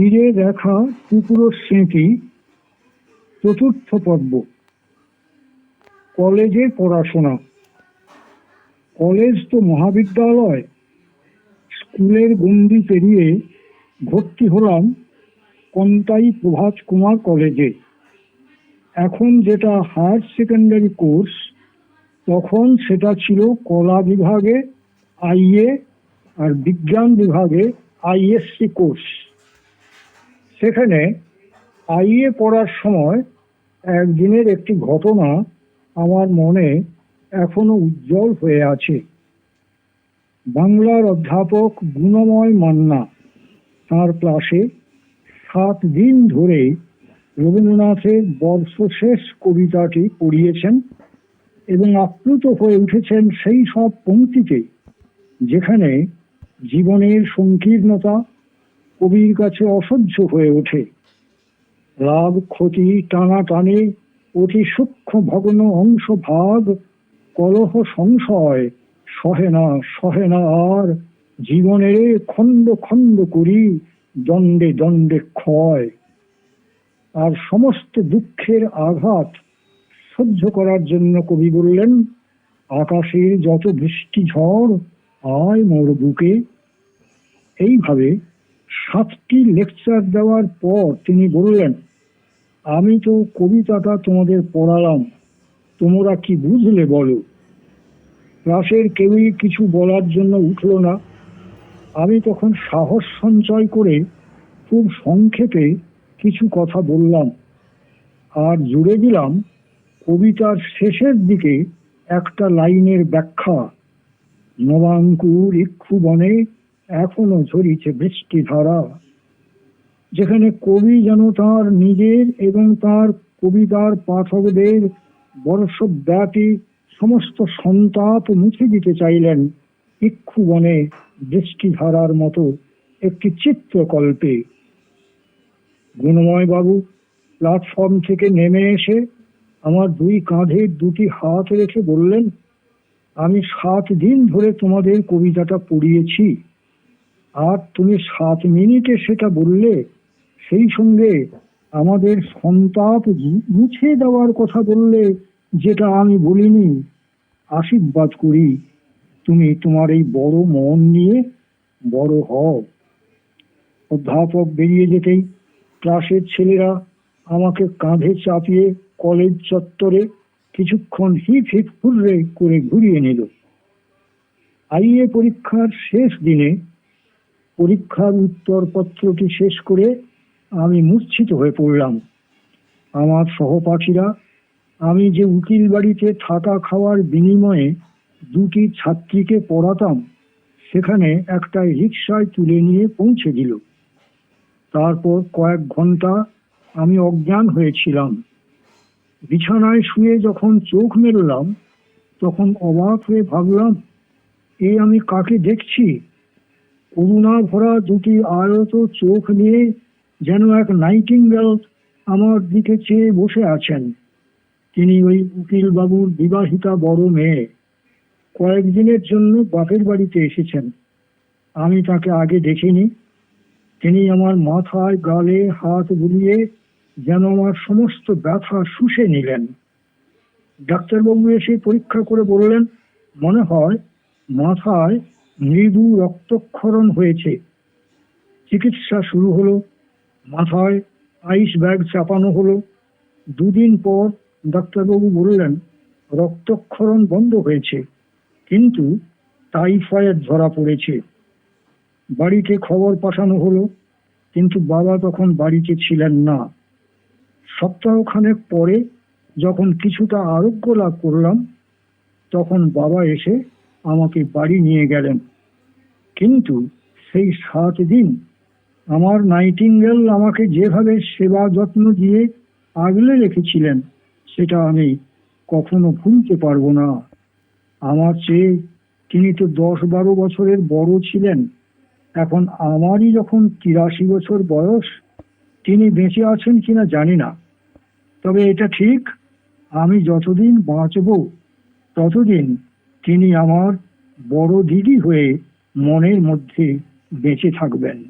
ফিরে দেখা টুকরো স্মৃতি চতুর্থ পর্ব। কলেজে পড়াশোনা। কলেজ তো মহাবিদ্যালয়। স্কুলের গণ্ডি পেরিয়ে ভর্তি হলাম কন্টাই প্রভাত কুমার কলেজে। এখন যেটা হায়ার সেকেন্ডারি কোর্স, তখন সেটা ছিল কলা বিভাগে আইএ আর বিজ্ঞান বিভাগে আইএসসি কোর্স। সেখানে আইএ পড়ার সময় একদিনের একটি ঘটনা আমার মনে এখনও উজ্জ্বল হয়ে আছে। বাংলার অধ্যাপক গুণময় মান্না তার ক্লাসে সাত দিন ধরে রবীন্দ্রনাথের বর্ষশেষ কবিতাটি পড়িয়েছেন এবং আপ্লুত হয়ে উঠেছেন সেই সব পংক্তিতে যেখানে জীবনের সংকীর্ণতা কবির কাছে অসহ্য হয়ে ওঠে। লাভ ক্ষতি টানা টানে অতি সূক্ষ্ম ভগ্ন অংশ ভাগ কলহ সংশয়, সহে না সহে না আর জীবনের খণ্ড খণ্ড করি, দণ্ডে দণ্ডে ক্ষয়। আর সমস্ত দুঃখের আঘাত সহ্য করার জন্য কবি বললেন, আকাশের যত বৃষ্টি ঝড়, আয় মোর বুকে। এইভাবে সাতটি লেকচার দেওয়ার পর তিনি বললেন, আমি তো কবিতাটা তোমাদের পড়ালাম, তোমরা কি বুঝলে বলো? ক্লাসের কেউই কিছু বলার জন্য উঠল না। আমি তখন সাহস সঞ্চয় করে খুব সংক্ষেপে কিছু কথা বললাম আর জুড়ে দিলাম কবিতার শেষের দিকে একটা লাইনের ব্যাখ্যা। নবাঙ্কুর ইক্ষু বনে এখনও ঝরিছে বৃষ্টি ধারা। যেখানে কবি যেন তার নিজের এবং তার কবিতার পাঠকদের বর্ষব্যাপী সমস্ত সন্তাপ মুছে দিতে চাইলেন ইক্ষু বনে বৃষ্টিধারার মতো একটি চিত্রকল্পে। গুণময় বাবু প্ল্যাটফর্ম থেকে নেমে এসে আমার দুই কাঁধে দুটি হাত রেখে বললেন, আমি সাত দিন ধরে তোমাদের কবিতাটা পড়িয়েছি। আর তুমি সাত মিনিটে সেটা বললে, সেই সঙ্গে আমাদের সন্তাপ মুছে দেওয়ার কথা বললে যেটা আমি বলিনি, আশীর্বাদ করি। তুমি তোমার এই বড় মন নিয়ে বড় হও। অধ্যাপক বেরিয়ে যেতেই ক্লাসের ছেলেরা আমাকে কাঁধে চাপিয়ে কলেজ চত্বরে কিছুক্ষণ হিপ হিপ হুররে করে ঘুরিয়ে নিল। আইএ পরীক্ষার শেষ দিনে পরীক্ষার উত্তরপত্রটি শেষ করে আমি মূর্ছিত হয়ে পড়লাম। আমার সহপাঠীরা, আমি যে উকিল বাড়িতে থাকা খাওয়ার বিনিময়ে দুটি ছাত্রীকে পড়াতাম, সেখানে একটা রিক্সায় তুলে নিয়ে পৌঁছে দিল। তারপর কয়েক ঘণ্টা আমি অজ্ঞান হয়েছিলাম। বিছানায় শুয়ে যখন চোখ মেললাম, তখন অবাক হয়ে ভাবলাম, এ আমি কাকে দেখছি? করুণা ভরা দুটি আয়ত চোখ নিয়ে যেন এক নাইটিঙ্গেল আমার দিকে চেয়ে বসে আছেন। তিনি ওই উকিল বাবুর বিবাহিতা বড় মেয়ে। কয়েকদিনের জন্য বাপের বাড়িতে এসেছেন। আমি তাকে আগে দেখিনি। তিনি আমার মাথায় গালে হাত বুলিয়ে যেন আমার সমস্ত ব্যথা শুষে নিলেন। ডাক্তারবাবু এসে পরীক্ষা করে বললেন, মনে হয় মাথায় মৃদু রক্তক্ষরণ হয়েছে। চিকিৎসা শুরু হলো, মাথায় আইস ব্যাগ চাপানো হলো। দুদিন পর ডাক্তারবাবু বললেন, রক্তক্ষরণ বন্ধ হয়েছে, কিন্তু টাইফয়েড ধরা পড়েছে। বাড়িতে খবর পাঠানো হলো, কিন্তু বাবা তখন বাড়িতে ছিলেন না। সপ্তাহখানেক পরে যখন কিছুটা আরোগ্য লাভ করলাম, তখন বাবা এসে আমাকে বাড়ি নিয়ে গেলেন। কিন্তু সেই সাত দিন আমার নাইটিঙ্গেল আমাকে যেভাবে সেবা যত্ন দিয়ে আগলে রেখেছিলেন, সেটা আমি কখনো ভুলতে পারব না। আমার চেয়ে তিনি তো দশ বারো বছরের বড় ছিলেন। এখন আমারই যখন তিরাশি বছর বয়স, তিনি বেঁচে আছেন কিনা জানি না। তবে এটা ঠিক, আমি যতদিন বাঁচব, ততদিন তিনি আমার বড় দিদি হয়ে মনের মধ্যে বেঁচে থাকবেন।